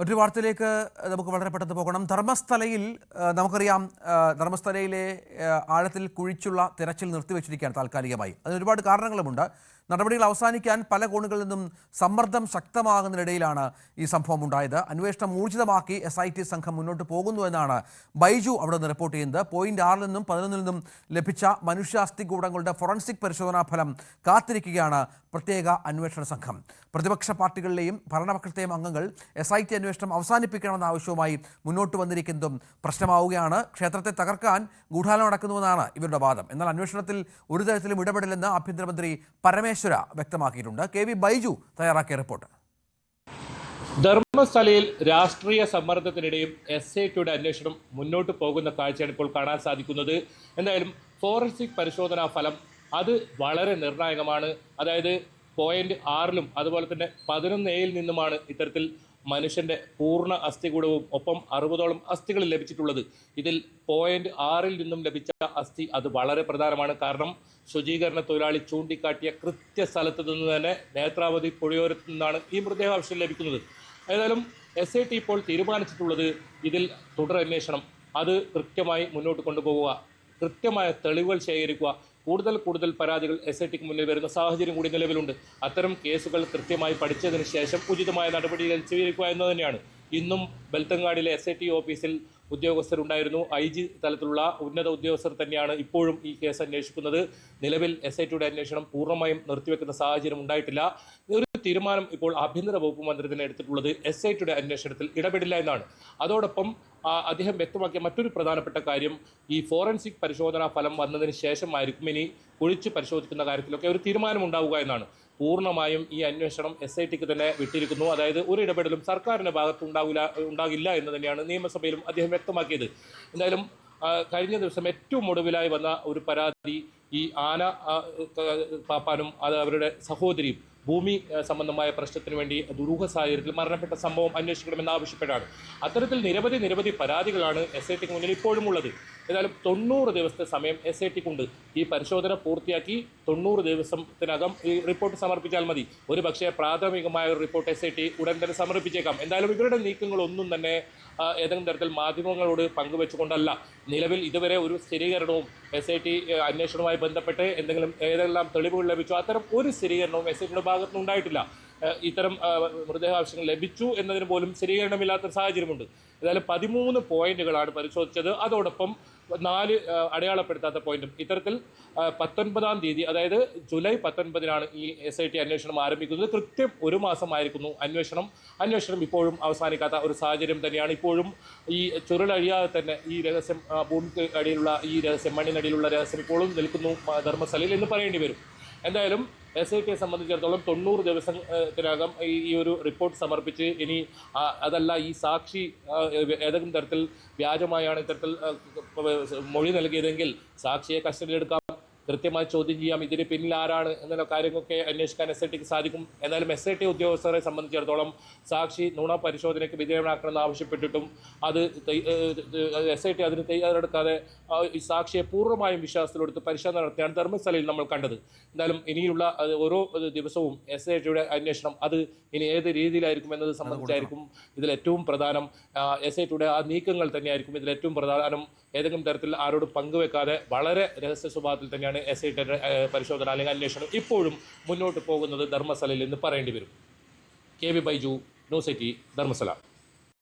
ഒരു വാർത്തയിലേക്ക് നമുക്ക് വളരെ പെട്ടെന്ന് പോകണം. ധർമ്മസ്ഥലയിൽ നമുക്കറിയാം ധർമ്മസ്ഥലയിലെ ആഴത്തിൽ കുഴിച്ചുള്ള തിരച്ചിൽ നിർത്തിവെച്ചിരിക്കുകയാണ് താൽക്കാലികമായി. അതിന് ഒരുപാട് കാരണങ്ങളുമുണ്ട്. നടപടികൾ അവസാനിക്കാൻ പല കോണുകളിൽ നിന്നും സമ്മർദ്ദം ശക്തമാകുന്നതിനിടയിലാണ് ഈ സംഭവം ഉണ്ടായത്. അന്വേഷണം ഊർജിതമാക്കി എസ് ഐ ടി സംഘം മുന്നോട്ട് പോകുന്നു എന്നാണ് ബൈജു അവിടെ നിന്ന് റിപ്പോർട്ട് ചെയ്യുന്നത്. പോയിന്റ് ആറിൽ നിന്നും പതിനൊന്നിൽ നിന്നും ലഭിച്ച മനുഷ്യാസ്തി ഗൂഢങ്ങളുടെ ഫോറൻസിക് പരിശോധനാ ഫലം കാത്തിരിക്കുകയാണ് പ്രത്യേക അന്വേഷണ സംഘം. പ്രതിപക്ഷ പാർട്ടികളിലെയും ഭരണപക്ഷത്തെയും അംഗങ്ങൾ എസ് ഐ ടി അന്വേഷണം അവസാനിപ്പിക്കണമെന്ന ആവശ്യവുമായി മുന്നോട്ട് വന്നിരിക്കുന്നതും പ്രശ്നമാവുകയാണ്. ക്ഷേത്രത്തെ തകർക്കാൻ ഗൂഢാലം നടക്കുന്നുവെന്നാണ് ഇവരുടെ വാദം. എന്നാൽ അന്വേഷണത്തിൽ ഒരു തരത്തിലും ഇടപെടില്ലെന്ന് ആഭ്യന്തരമന്ത്രി പരമേശ്വര വ്യക്തമാക്കിയിട്ടുണ്ട്. കെ വി ബൈജു തയ്യാറാക്കിയ റിപ്പോർട്ട്. ധർമ്മസ്ഥലയിൽ രാഷ്ട്രീയ സമ്മർദ്ദത്തിനിടെയും എസ് ഐ ടിയുടെ അന്വേഷണം മുന്നോട്ട് പോകുന്ന കാഴ്ചയാണ് ഇപ്പോൾ കാണാൻ സാധിക്കുന്നത്. എന്തായാലും ഫോറൻസിക് പരിശോധനാ ഫലം അത് വളരെ നിർണായകമാണ്. അതായത് പോയിന്റ് ആറിലും അതുപോലെ തന്നെ പതിനൊന്ന് എയിൽ നിന്നുമാണ് ഇത്തരത്തിൽ മനുഷ്യന്റെ പൂർണ അസ്ഥികൂടവും ഒപ്പം അറുപതോളം അസ്ഥികൾ ലഭിച്ചിട്ടുള്ളത്. ഇതിൽ പോയിന്റ് ആറിൽ നിന്നും ലഭിച്ച അസ്ഥി അത് വളരെ പ്രധാനമാണ്. കാരണം ശുചീകരണ തൊഴിലാളി ചൂണ്ടിക്കാട്ടിയ കൃത്യ സ്ഥലത്ത് നിന്ന് തന്നെ നേത്രാവതി പുഴയോരത്ത് നിന്നാണ് ഈ മൃതദേഹാവശ്യം ലഭിക്കുന്നത്. ഏതായാലും എസ് ഐ ടി ഇപ്പോൾ തീരുമാനിച്ചിട്ടുള്ളത് ഇതിൽ തുടരന്വേഷണം. അത് കൃത്യമായി മുന്നോട്ട് കൊണ്ടുപോകുക കൃത്യമായ തെളിവുകൾ ശേഖരിക്കുക. കൂടുതൽ കൂടുതൽ പരാതികൾ എസ് ഐ ടിക്ക് മുന്നിൽ വരുന്ന സാഹചര്യം കൂടി നിലവിലുണ്ട്. അത്തരം കേസുകൾ കൃത്യമായി പഠിച്ചതിന് ശേഷം ഉചിതമായ നടപടികൾ സ്വീകരിക്കുക എന്ന് തന്നെയാണ് ഇന്നും ബെൽത്തങ്ങാടിലെ എസ് ഐ ടി ഓഫീസിൽ ഉദ്യോഗസ്ഥരുണ്ടായിരുന്നു. ഐ ജി തലത്തിലുള്ള ഉന്നത ഉദ്യോഗസ്ഥർ തന്നെയാണ് ഇപ്പോഴും ഈ കേസ് അന്വേഷിക്കുന്നത്. നിലവിൽ എസ് ഐ ടിയുടെ അന്വേഷണം പൂർണമായും നിർത്തിവെക്കുന്ന സാഹചര്യം ഉണ്ടായിട്ടില്ല. ഒരു തീരുമാനം ഇപ്പോൾ ആഭ്യന്തര വകുപ്പ് മന്ത്രി തന്നെ എടുത്തിട്ടുള്ളത് എസ് ഐ ടിയുടെ അന്വേഷണത്തിൽ ഇടപെടില്ല എന്നാണ്. അതോടൊപ്പം അദ്ദേഹം വ്യക്തമാക്കിയ മറ്റൊരു പ്രധാനപ്പെട്ട കാര്യം ഈ ഫോറൻസിക് പരിശോധനാ ഫലം വന്നതിന് ശേഷം ഇനി ഒഴിച്ച് പരിശോധിക്കുന്ന കാര്യത്തിലൊക്കെ ഒരു തീരുമാനമുണ്ടാവുക എന്നാണ്. പൂർണമായും ഈ അന്വേഷണം എസ് ഐ ടിക്ക് തന്നെ വിട്ടിരിക്കുന്നു. അതായത് ഒരു ഇടപെടലും സർക്കാരിന്റെ ഭാഗത്ത് ഉണ്ടാവില്ല ഉണ്ടാകില്ല എന്ന് തന്നെയാണ് നിയമസഭയിലും അദ്ദേഹം വ്യക്തമാക്കിയത്. എന്തായാലും കഴിഞ്ഞ ദിവസം ഏറ്റവും ഒടുവിലായി വന്ന ഒരു പരാതി ഈ ആന പാപ്പാനും അത് അവരുടെ സഹോദരിയും ഭൂമി സംബന്ധമായ പ്രശ്നത്തിന് വേണ്ടി ദുരൂഹ സാഹചര്യത്തിൽ മരണപ്പെട്ട സംഭവം അന്വേഷിക്കണമെന്ന് ആവശ്യപ്പെട്ടാണ്. അത്തരത്തിൽ നിരവധി നിരവധി പരാതികളാണ് എസ് ഐ ടിക്ക് മുന്നിൽ ഇപ്പോഴും ഉള്ളത്. ഏതായാലും തൊണ്ണൂറ് ദിവസത്തെ സമയം എസ് ഐ ടിക്കുണ്ട് ഈ പരിശോധന പൂർത്തിയാക്കി തൊണ്ണൂറ് ദിവസത്തിനകം ഈ റിപ്പോർട്ട് സമർപ്പിച്ചാൽ മതി. ഒരു പക്ഷേ പ്രാഥമികമായ ഒരു റിപ്പോർട്ട് എസ് ഐ ടി ഉടൻ തന്നെ സമർപ്പിച്ചേക്കാം. എന്തായാലും ഇവരുടെ നീക്കങ്ങളൊന്നും തന്നെ ഏതെങ്കിലും തരത്തിൽ മാധ്യമങ്ങളോട് പങ്കുവെച്ചുകൊണ്ടല്ല. നിലവിൽ ഇതുവരെ ഒരു സ്ഥിരീകരണവും എസ് ഐ ടി അന്വേഷണവുമായി ബന്ധപ്പെട്ട് എന്തെങ്കിലും ഏതെല്ലാം തെളിവുകൾ ലഭിച്ചോ അത്തരം ഒരു സ്ഥിരീകരണവും എസ് ഐ ടിയുടെ ഭാഗത്തുനിന്ന് ഉണ്ടായിട്ടില്ല. ഏഹ് ഇത്തരം മൃതദേഹ ആവശ്യങ്ങൾ ലഭിച്ചു എന്നതിന് പോലും സ്ഥിരീകരണമില്ലാത്ത സാഹചര്യമുണ്ട്. ഏതായാലും പതിമൂന്ന് പോയിന്റുകളാണ് പരിശോധിച്ചത്. അതോടൊപ്പം നാല് അടയാളപ്പെടുത്താത്ത പോയിന്റും. ഇത്തരത്തിൽ പത്തൊൻപതാം തീയതി അതായത് ജൂലൈ പത്തൊൻപതിനാണ് ഈ എസ് ഐ ടി അന്വേഷണം ആരംഭിക്കുന്നത്. കൃത്യം ഒരു മാസമായിരിക്കുന്നു അന്വേഷണം. അന്വേഷണം ഇപ്പോഴും അവസാനിക്കാത്ത ഒരു സാഹചര്യം തന്നെയാണ്. ഇപ്പോഴും ഈ ചുരുളഴിയാതെ തന്നെ ഈ രഹസ്യം ഭൂമിക്ക് അടിയിലുള്ള ഈ രഹസ്യം മണ്ണിനടിയിലുള്ള രഹസ്യം ഇപ്പോഴും നിൽക്കുന്നു ധർമ്മസ്ഥലയിൽ എന്ന് പറയേണ്ടി വരും. എന്തായാലും എസ് ഐ ടിയെ സംബന്ധിച്ചിടത്തോളം തൊണ്ണൂറ് ദിവസത്തിനകം ഈ ഈ ഒരു റിപ്പോർട്ട് സമർപ്പിച്ച് ഇനി അതല്ല ഈ സാക്ഷി ഏതെങ്കിലും തരത്തിൽ വ്യാജമായാണ് ഇത്തരത്തിൽ മൊഴി നൽകിയതെങ്കിൽ സാക്ഷിയെ കസ്റ്റഡിയിലെടുക്കാം. കൃത്യമായി ചോദ്യം ചെയ്യാം ഇതിന് പിന്നിൽ ആരാണ് എന്നുള്ള കാര്യങ്ങളൊക്കെ അന്വേഷിക്കാൻ എസ് ഐ ടിക്ക് സാധിക്കും. എന്നാലും എസ് ഐ ടി ഉദ്യോഗസ്ഥരെ സംബന്ധിച്ചിടത്തോളം സാക്ഷി നുണ പരിശോധനയ്ക്ക് വിധേയമാക്കണമെന്ന് ആവശ്യപ്പെട്ടിട്ടും അത് എസ് ഐ ടി അതിന് തയ്യാറെടുക്കാതെ സാക്ഷിയെ പൂർണമായും വിശ്വാസത്തിലെടുത്ത് പരിശോധന നടത്തിയാണ് ധർമ്മസ്ഥലയിൽ നമ്മൾ കണ്ടത്. എന്തായാലും ഇനിയുള്ള ഓരോ ദിവസവും എസ് ഐ ടിയുടെ അന്വേഷണം അത് ഇനി ഏത് രീതിയിലായിരിക്കും എന്നത് സംബന്ധിച്ചായിരിക്കും ഇതിൽ ഏറ്റവും പ്രധാനം. എസ് ഐ ടിയുടെ ആ നീക്കങ്ങൾ തന്നെയായിരിക്കും ഇതിൽ ഏറ്റവും പ്രധാനം. ഏതെങ്കിലും തരത്തിൽ ആരോടും പങ്കുവെക്കാതെ വളരെ രഹസ്യ സ്വഭാവത്തിൽ തന്നെയാണ് എസ് ഐ പരിശോധന അല്ലെങ്കിൽ അന്വേഷണം ഇപ്പോഴും മുന്നോട്ട് പോകുന്നത് ധർമ്മസ്ഥലയിൽ നിന്ന് പറയേണ്ടി വരും. K V Baiju news eighty Dharmasthala